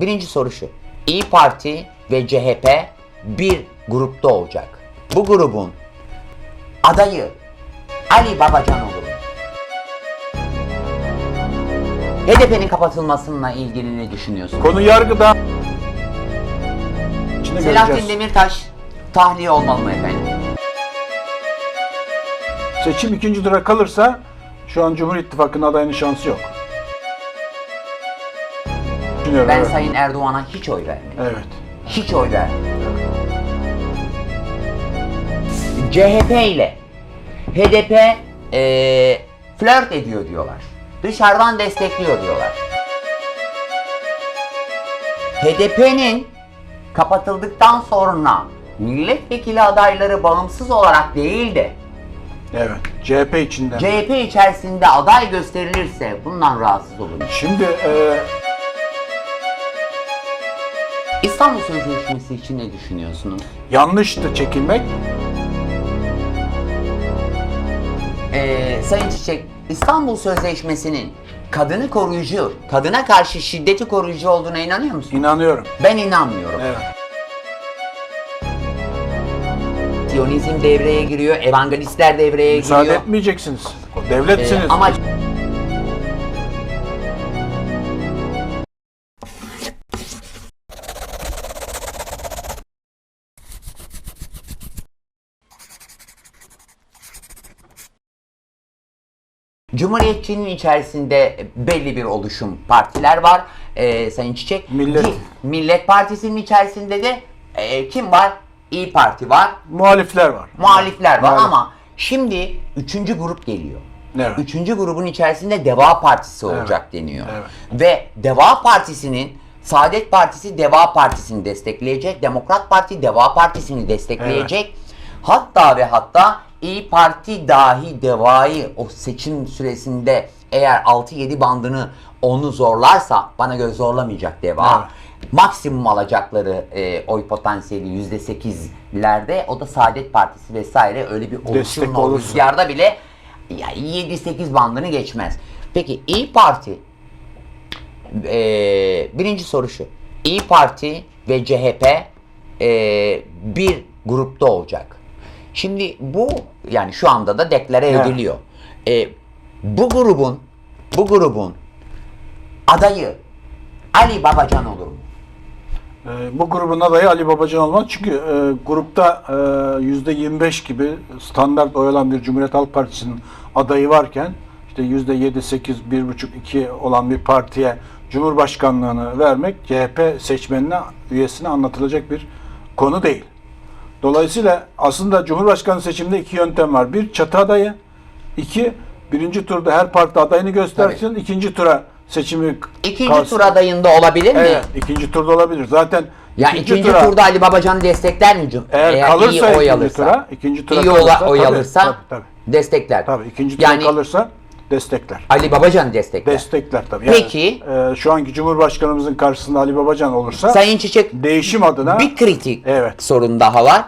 birinci soru şu. İyi Parti ve CHP bir grupta olacak. Bu grubun adayı Ali Babacan olur? HDP'nin kapatılmasıyla ilgili ne düşünüyorsun? Konu yargıda. İçine Selahattin göreceğiz. Demirtaş tahliye olmalı mı efendim? Seçim ikinci tura kalırsa şu an Cumhur İttifakı'nın adayının şansı yok. Düşünüyorum, Ben evet. Sayın Erdoğan'a hiç oy vermedim. Evet. Hiç oy vermedim. CHP ile HDP eee flört ediyor diyorlar. Dışarıdan destekliyor diyorlar. HDP'nin kapatıldıktan sonra milletvekili adayları bağımsız olarak değil de Evet. CHP içinde. CHP içerisinde aday gösterilirse bundan rahatsız olun. Şimdi e, İstanbul Sözleşmesi için ne düşünüyorsunuz? yanlıştı çekilmek. Ee, Sayın Çiçek, İstanbul Sözleşmesi'nin kadını koruyucu, kadına karşı şiddeti koruyucu olduğuna inanıyor musun? İnanıyorum. Ben inanmıyorum. Evet. Siyonizm devreye giriyor, evangelistler devreye Müsaade giriyor. etmeyeceksiniz. Ee, Devletsiniz. ama Cumhuriyetçinin içerisinde belli bir oluşum partiler var. Ee, Sayın Çiçek. Millet. Millet Partisi'nin içerisinde de e, kim var? İyi Parti var, Muhalifler var. muhalifler var Muhalif. ama şimdi üçüncü grup geliyor. Evet. Üçüncü grubun içerisinde Deva Partisi olacak deniyor. Evet. Ve Deva Partisi'nin Saadet Partisi Deva Partisi'ni destekleyecek, Demokrat Parti Deva Partisi'ni destekleyecek. Hatta ve hatta İyi Parti dahi Deva'yı o seçim süresinde eğer 6-7 bandını onu zorlarsa bana göre zorlamayacak Deva. Evet. Maksimum alacakları e, oy potansiyeli %8'lerde o da Saadet Partisi vesaire öyle bir oluşumla rüzgarda bile ya 7-8 bandını geçmez. Peki İyi Parti eee, birinci soru şu. İyi Parti ve CHP eee, bir grupta olacak. Şimdi bu yani şu anda da deklare Evet. ediliyor. Eee, bu grubun bu grubun adayı Ali Babacan olur mu? E, bu grubun adayı Ali Babacan olmaz. Çünkü e, grupta e, %25 gibi standart oy alan bir Cumhuriyet Halk Partisi'nin adayı varken işte %7, 8, 1,5, 2 olan bir partiye Cumhurbaşkanlığını vermek CHP seçmenine, üyesine anlatılacak bir konu değil. Dolayısıyla aslında Cumhurbaşkanı seçiminde iki yöntem var. Bir çatı adayı, iki birinci turda her parti adayını göstersin, ikinci tura seçimi İkinci kalsın. tur adayında olabilir mi? Evet, ikinci turda olabilir. Zaten Ya ikinci, turda Ali Babacan'ı destekler mi? Cum- eğer, kalırsa iyi oy ikinci alırsa. tura, ikinci tura iyi kalırsa, oy tabii, alırsa tabii, tabii. destekler. Tabii ikinci tura yani kalırsa destekler. Ali Babacan destekler. Destekler tabii. Peki. e, şu anki Cumhurbaşkanımızın karşısında Ali Babacan olursa Sayın Çiçek değişim adına bir kritik Evet. sorun daha var.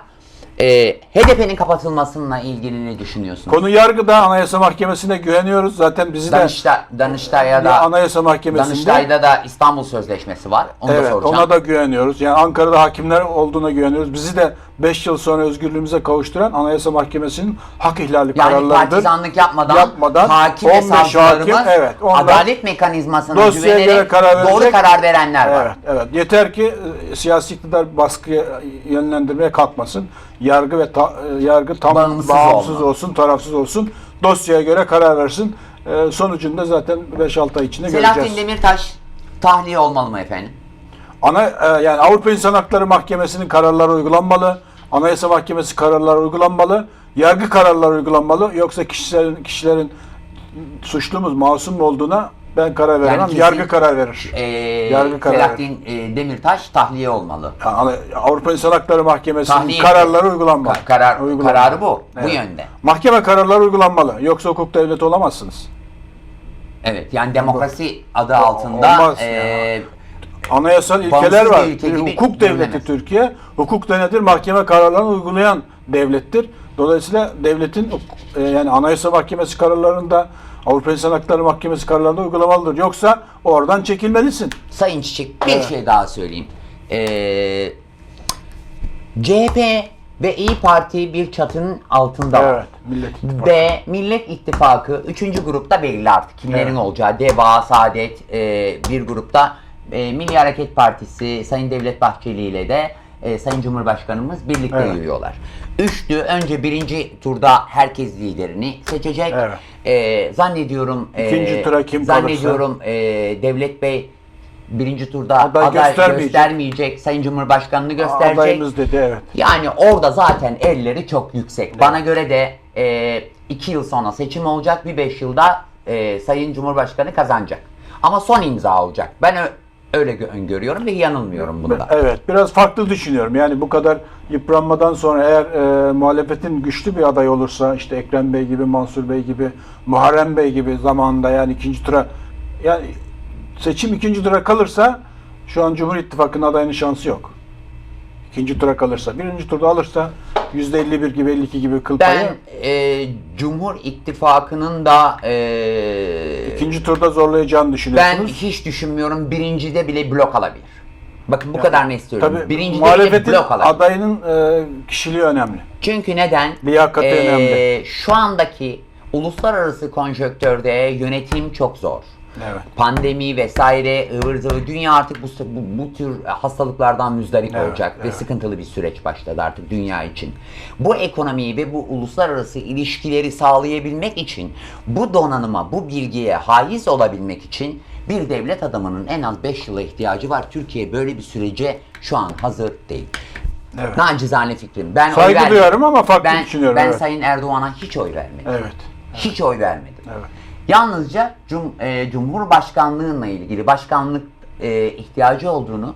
Ee, HDP'nin kapatılmasıyla ilgili ne düşünüyorsunuz? konu yargıda Anayasa Mahkemesi'ne güveniyoruz. Zaten bizi de Danıştay, Danıştay'a da Anayasa Mahkemesi'nde Danıştay'da da İstanbul Sözleşmesi var. Onu da Evet, soracağım. ona da güveniyoruz. Yani Ankara'da hakimler olduğuna güveniyoruz. Bizi de 5 yıl sonra özgürlüğümüze kavuşturan Anayasa Mahkemesi'nin hak ihlali yani kararlarıdır. partizanlık yapmadan, Yapmadan hakim ve 15 savcılarımız hakim, evet, adalet mekanizmasına dosyaya göre güvenerek karar doğru verecek. karar verenler var. Evet, evet. Yeter ki e, siyasi iktidar baskıya yönlendirmeye kalkmasın. Yargı ve ta- e, yargı tam Bağımsız bağımsız, olsun, tarafsız olsun. Dosyaya göre karar versin. E, sonucunda zaten 5-6 ay içinde Selahattin göreceğiz. Demirtaş tahliye olmalı mı efendim? Ana e, yani Avrupa İnsan Hakları Mahkemesi'nin kararları uygulanmalı. Anayasa Mahkemesi kararları uygulanmalı. Yargı kararları uygulanmalı. Yoksa kişilerin kişilerin suçlu mu, masum mu olduğuna ben karar veremem. kesin- yargı karar verir. Ee, Yargı kararı. Selahattin e, Demirtaş tahliye olmalı. Yani Avrupa İnsan Hakları Mahkemesi'nin Tahliye- kararları uygulanmalı. Ka- karar- Uygulanmalı. kararı bu, bu Evet. yönde. Mahkeme kararları uygulanmalı. Yoksa hukuk devleti olamazsınız. Evet yani demokrasi adı altında olmaz e, Anayasal ilkeler var. bir ülke gibi hukuk devleti görülemez. Türkiye. Hukuk da nedir? Mahkeme kararlarını uygulayan devlettir. Dolayısıyla devletin e, yani Anayasa Mahkemesi kararlarında Avrupa İnsan Hakları Mahkemesi kararlarında uygulamalıdır. Yoksa oradan çekilmelisin. Sayın Çiçek bir Evet. şey daha söyleyeyim. Ee, CHP ve İyi Parti bir çatının altında var. Evet. Millet İttifakı. Ve Millet İttifakı 3. grupta belli artık kimlerin Evet. olacağı. DEVA, Saadet e, bir grupta. E, Milli Hareket Partisi Sayın Devlet Bahçeli ile de e, Sayın Cumhurbaşkanımız birlikte Evet. yürüyorlar. Üçlü önce birinci turda herkes liderini seçecek. Evet. E, zannediyorum e, İkinci tura kim zannediyorum e, Devlet Bey birinci turda Aday aday, göstermeyecek. göstermeyecek. Sayın Cumhurbaşkanını gösterecek. Adayımız dedi evet. Yani orada zaten elleri çok yüksek. Bana göre de 2 yıl sonra seçim olacak. Bir 5 yılda e, Sayın Cumhurbaşkanı kazanacak. Ama son imza olacak. Ben öyle gö- öngörüyorum ve yanılmıyorum bunda. Evet, biraz farklı düşünüyorum. Yani bu kadar yıpranmadan sonra eğer e, muhalefetin güçlü bir aday olursa, işte Ekrem Bey gibi, Mansur Bey gibi, Muharrem Bey gibi zamanında yani ikinci tura, yani seçim ikinci tura kalırsa şu an Cumhur İttifakı'nın adayının şansı yok. İkinci tura kalırsa. Birinci turda alırsa %51 gibi, 52 gibi kıl payı. Ben e, Cumhur İttifakı'nın da e, ikinci turda zorlayacağını ben düşünüyorsunuz. hiç düşünmüyorum birincide bile blok alabilir. Bakın bu kadar ne istiyorum. Tabii Birincide bile muhalefetin blok alabilir. adayının e, kişiliği önemli. Çünkü neden? Liyakati Ee, önemli. Şu andaki uluslararası konjonktörde yönetim çok zor. Evet. Pandemi vesaire ıvır zıvır dünya artık bu, bu, bu tür hastalıklardan müzdarip Evet, olacak ve evet. sıkıntılı bir süreç başladı artık dünya için. Bu ekonomiyi ve bu uluslararası ilişkileri sağlayabilmek için bu donanıma, bu bilgiye haiz olabilmek için bir devlet adamının en az 5 yıla ihtiyacı var. Türkiye böyle bir sürece şu an hazır değil. Evet. Nacizane fikrim. Ben Saygı duyarım ama farklı ben, düşünüyorum, Ben evet. Sayın Erdoğan'a hiç oy vermedim. Evet. Hiç oy vermedim. Evet. Yalnızca cum, e, Cumhurbaşkanlığına ilgili başkanlık e, ihtiyacı olduğunu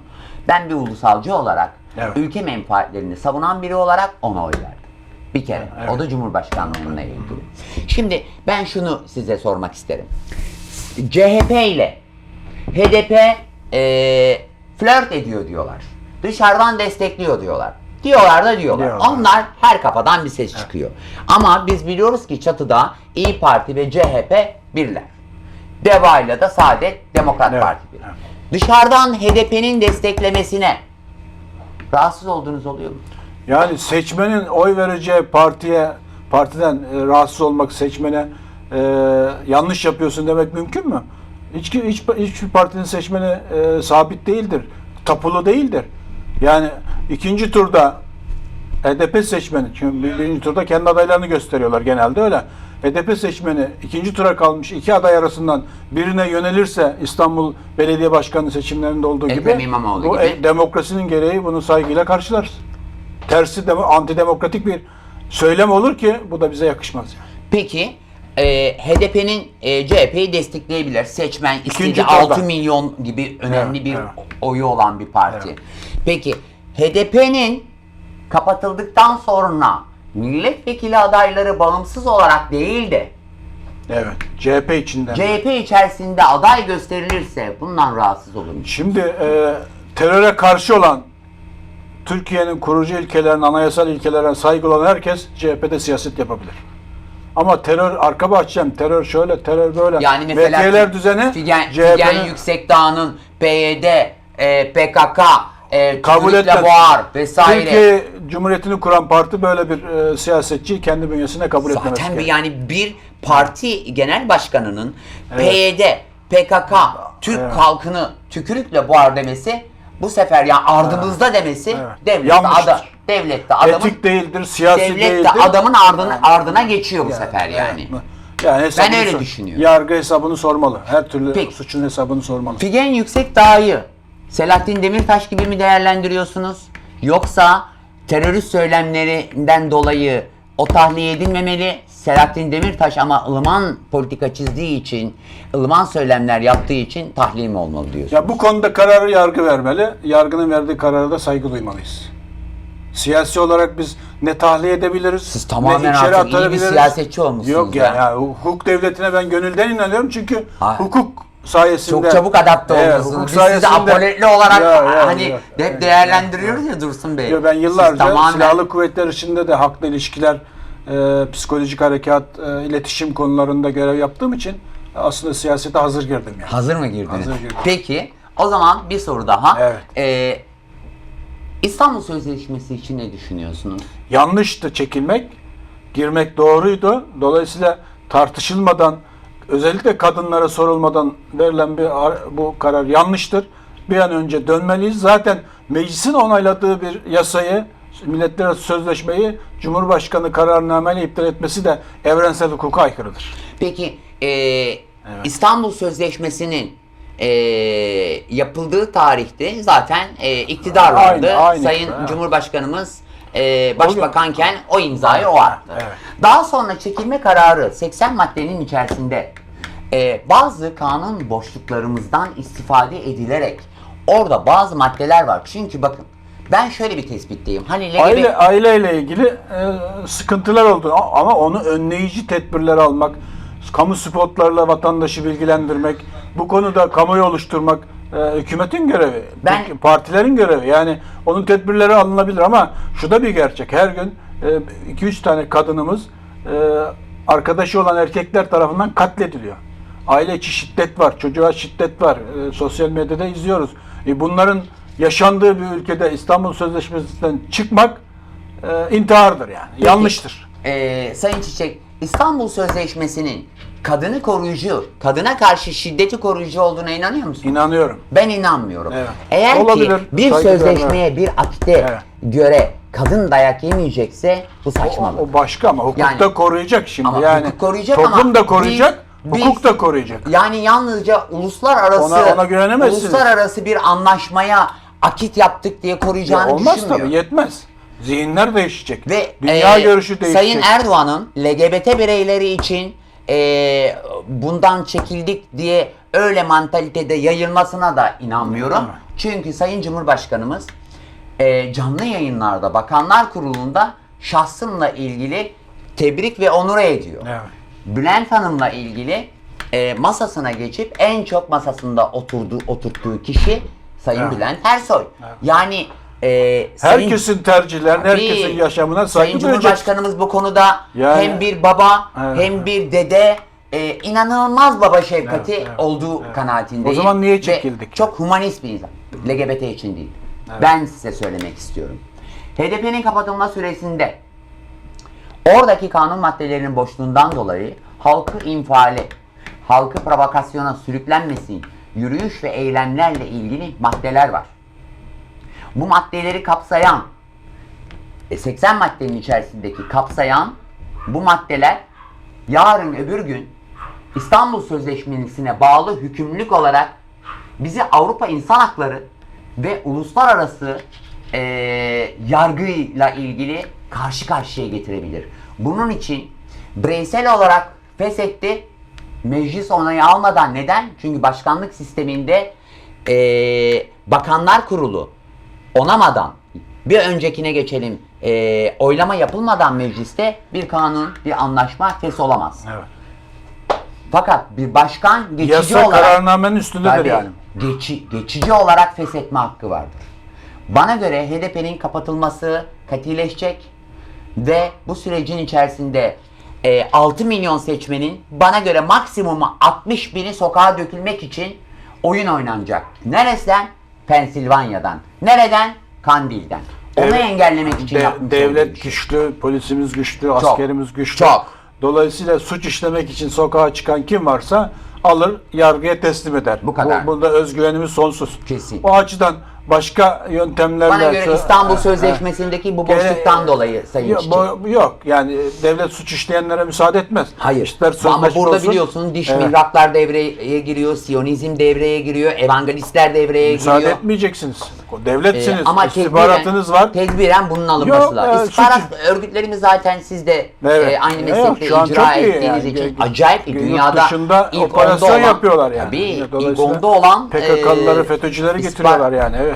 ben bir ulusalcı olarak Evet. ülke menfaatlerini savunan biri olarak ona oy verdim. Bir kere. Evet. O da Cumhurbaşkanlığına ilgili. Şimdi ben şunu size sormak isterim. CHP ile HDP e, flört ediyor diyorlar. Dışarıdan destekliyor diyorlar. Diyorlar da diyorlar. Diyorlar. Onlar her kafadan bir ses çıkıyor. Ama biz biliyoruz ki çatıda İyi Parti ve CHP birler. DEVA ile de Saadet Demokrat Evet, Parti bir. evet. Dışarıdan HDP'nin desteklemesine rahatsız olduğunuz oluyor mu? Yani seçmenin oy vereceği partiye, partiden e, rahatsız olmak seçmene e, yanlış yapıyorsun demek mümkün mü? Hiç, hiç, hiçbir partinin seçmeni e, sabit değildir. Tapulu değildir. Yani ikinci turda HDP seçmeni, çünkü bir- birinci turda kendi adaylarını gösteriyorlar genelde öyle. HDP seçmeni ikinci tura kalmış iki aday arasından birine yönelirse İstanbul Belediye Başkanı seçimlerinde olduğu Ekrem gibi İmamoğlu bu gibi. e- demokrasinin gereği bunu saygıyla karşılarız. Tersi de antidemokratik bir söylem olur ki bu da bize yakışmaz. Yani. Peki e, HDP'nin e, CHP'yi destekleyebilir. Seçmen istediği turda. 6 milyon gibi önemli Evet, bir evet. oyu olan bir parti. Evet. Peki HDP'nin kapatıldıktan sonra milletvekili adayları bağımsız olarak değil de Evet. CHP içinden. CHP içerisinde aday gösterilirse bundan rahatsız olur mu? Şimdi e, teröre karşı olan Türkiye'nin kurucu ilkelerine, anayasal ilkelerine saygı olan herkes CHP'de siyaset yapabilir. Ama terör arka bahçem, terör şöyle, terör böyle. Yani mesela MT'ler düzeni Figen, CHP'nin Figen Yüksekdağ'ın PYD, e, PKK, e, kabul Tüzükle etmez. Boğar vesaire. Türkiye Cumhuriyeti'ni kuran parti böyle bir e, siyasetçiyi kendi bünyesine kabul etmemesi Zaten bir gerekiyor. yani bir parti genel başkanının. PYD, PKK, Türk Evet. halkını tükürükle boğar demesi bu sefer yani ardımızda demesi Evet. devlette, Yanlıştır. ada, devlette adamın Etik değildir, siyasi devlette değildir. adamın ardına, ardına geçiyor bu sefer yani. Yani hesabını Ben öyle sor- düşünüyorum. Yargı hesabını sormalı. Her türlü Peki. suçun hesabını sormalı. Figen Yüksekdağ'ı Selahattin Demirtaş gibi mi değerlendiriyorsunuz? Yoksa terörist söylemlerinden dolayı o tahliye edilmemeli. Selahattin Demirtaş ama ılıman politika çizdiği için, ılıman söylemler yaptığı için tahliye mi olmalı diyorsunuz? Ya bu konuda kararı yargı vermeli. Yargının verdiği karara da saygı duymalıyız. Siyasi olarak biz ne tahliye edebiliriz, Siz tamamen ne içeri artık iyi bir siyasetçi olmuşsunuz Yok ya. ya. ya hukuk devletine ben gönülden inanıyorum çünkü Ha. hukuk sayesinde Çok çabuk adapte Evet, hukuk Biz sizi sayesinde- apoletli olarak Ya, ya, hani ya. hep değerlendiriyoruz ya Dursun Bey. Ya ben yıllarca tamamen- silahlı kuvvetler içinde de haklı ilişkiler e, psikolojik harekat, e, iletişim konularında görev yaptığım için aslında siyasete hazır girdim yani. Hazır mı girdiniz? Hazır girdim. Peki o zaman bir soru daha. Evet. Ee, İstanbul Sözleşmesi için ne düşünüyorsunuz? yanlıştı çekilmek. Girmek doğruydu. Dolayısıyla tartışılmadan özellikle kadınlara sorulmadan verilen bir bu karar yanlıştır. Bir an önce dönmeliyiz. Zaten meclisin onayladığı bir yasayı Milletler Sözleşmeyi Cumhurbaşkanı kararnameyle iptal etmesi de evrensel hukuka aykırıdır. Peki ee, İstanbul Sözleşmesi'nin ee, yapıldığı tarihte zaten ee, iktidar Aynı, vardı. aynı Sayın iktidar, evet. Cumhurbaşkanımız ee, başbakanken o imzayı o attı. Evet. Daha sonra çekilme kararı 80 maddenin içerisinde ee, bazı kanun boşluklarımızdan istifade edilerek orada bazı maddeler var. Çünkü bakın ben şöyle bir tespitteyim. Hani LGBT Aile aileyle ilgili e, sıkıntılar oldu A- ama onu önleyici tedbirler almak, kamu spotlarla vatandaşı bilgilendirmek, bu konuda kamuoyu oluşturmak e, hükümetin görevi, Ben- Türk- partilerin görevi. Yani onun tedbirleri alınabilir ama şu da bir gerçek. Her gün 2-3 tane kadınımız e, arkadaşı olan erkekler tarafından katlediliyor. Aile içi şiddet var, çocuğa şiddet var. E, sosyal medyada izliyoruz. E, bunların yaşandığı bir ülkede İstanbul Sözleşmesi'nden çıkmak e, intihardır yani. Yanlıştır. Ee, Sayın Çiçek, İstanbul Sözleşmesi'nin kadını koruyucu, kadına karşı şiddeti koruyucu olduğuna inanıyor musun? İnanıyorum. Ben inanmıyorum. Evet. Eğer Olabilir, ki bir saygı sözleşmeye, bir akte Evet. göre kadın dayak yemeyecekse bu O, saçmalık. o başka ama hukuk Yani- da koruyacak şimdi. Ama yani hukuk koruyacak toplum ama da koruyacak, biz- hukuk biz- da koruyacak. Yani yalnızca uluslararası Ona- ona güvenemezsiniz. uluslararası bir anlaşmaya akit yaptık diye Ya koruyacağını olmaz düşünmüyorum. tabii, yetmez. Zihinler değişecek. Ve Dünya e, görüşü değişecek. Sayın Erdoğan'ın LGBT bireyleri için e, bundan çekildik diye öyle mantalitede yayılmasına da inanmıyorum. Çünkü Sayın Cumhurbaşkanımız e, canlı yayınlarda Bakanlar Kurulu'nda şahsımla ilgili tebrik ve onur ediyor. Evet. Bülent Hanım'la ilgili e, masasına geçip en çok masasında oturduğu oturttuğu kişi Sayın Evet. Bülent Ersoy. Yani e, Sayın- Herkesin tercihlerine, Tabii. herkesin yaşamına Sayın saygı duyacak. Cumhurbaşkanımız bu konuda Yani- hem bir baba Evet. hem bir dede e, inanılmaz baba şefkati Evet, evet, olduğu kanaatindeyim. O zaman niye Ve çekildik? Çok humanist bir insan. LGBT için değil. Ben size söylemek istiyorum. HDP'nin kapatılma süresinde oradaki kanun maddelerinin boşluğundan dolayı halkı infiale, halkı provokasyona sürüklenmesi, yürüyüş ve eylemlerle ilgili maddeler var. Bu maddeleri kapsayan e, 80 maddenin içerisindeki kapsayan bu maddeler yarın öbür gün İstanbul Sözleşmesi'ne bağlı hükümlülük olarak bizi Avrupa İnsan Hakları ve uluslararası e, yargıyla ilgili karşı karşıya getirebilir. Bunun için bireysel olarak feshetti, meclis onayı almadan neden? Çünkü başkanlık sisteminde e, bakanlar kurulu onamadan bir öncekine geçelim e, oylama yapılmadan mecliste bir kanun, bir anlaşma fes olamaz. Evet. Fakat bir başkan geçici Yasa olarak kararnamenin üstündedir Tabii, yani. geçi- geçici olarak feshetme hakkı vardır. Bana göre HDP'nin kapatılması katileşecek ve bu sürecin içerisinde e, 6 milyon seçmenin bana göre maksimumu 60 bini sokağa dökülmek için oyun oynanacak. Neresinden? Pensilvanya'dan. Nereden? Kandil'den. Onu Dev- engellemek için De- yapmış devlet şey. güçlü, polisimiz güçlü, askerimiz güçlü. çok. Dolayısıyla suç işlemek için sokağa çıkan kim varsa alır yargıya teslim eder. Bu kadar. bunda özgüvenimiz sonsuz. Kesin. O açıdan başka yöntemlerle... Bana göre İstanbul Sözleşmesi'ndeki bu boşluktan dolayı Sayın Yok, Çiçek. yok yani devlet suç işleyenlere müsaade etmez. Hayır. İster Ama burada olsun, biliyorsun diş Evet. mihraklar devreye giriyor, Siyonizm devreye giriyor, evangelistler devreye müsaade giriyor. etmeyeceksiniz. O Ee, devletsiniz. ama istihbaratınız var. tedbiren bunun alınması Yok, lazım. e, İstihbarat suç- örgütlerimiz zaten siz de Evet. e, aynı Yok, meslekte an icra ettiğiniz yani. için acayip iyi. Dünyada dışında ilk operasyon olan, yapıyorlar yani. Tabii ilk onda olan PKK'lıları, e, FETÖ'cüleri getiriyorlar yani evet.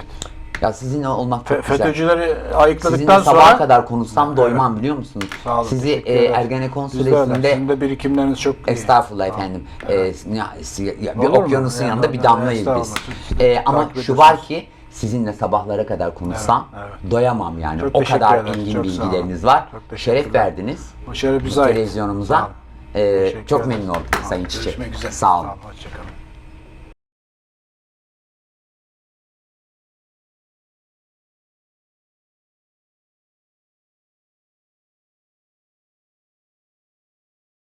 Ya sizinle olmak Fe- çok güzel. FETÖ'cüleri Sizinle ayıkladıktan sabaha sonra kadar konuşsam doymam biliyor musunuz? Sağ olun, Sizi teşekkür e. Ergenekon Biz de öyle. süresinde Sizin de birikimleriniz çok iyi. Estağfurullah efendim. Ee, ya, ya, bir Olur mu? okyanusun Yani yanında bir ben- damlayız biz. estağfurullah. Siz- Ee, ama takip şu var ediyorsunuz. ki sizinle sabahlara kadar konuşsam Evet, evet. doyamam yani. Çok o teşekkür kadar ederim. engin Çok sağ olun. bilgileriniz var. Çok Şeref verdiniz. Bu şeref bize ait. televizyonumuza. Sağ olun. Ee, Teşekkür çok ederim. memnun oldum. Sayın Çiçek. Görüşmek üzere. Sağ olun. Hoşçakalın.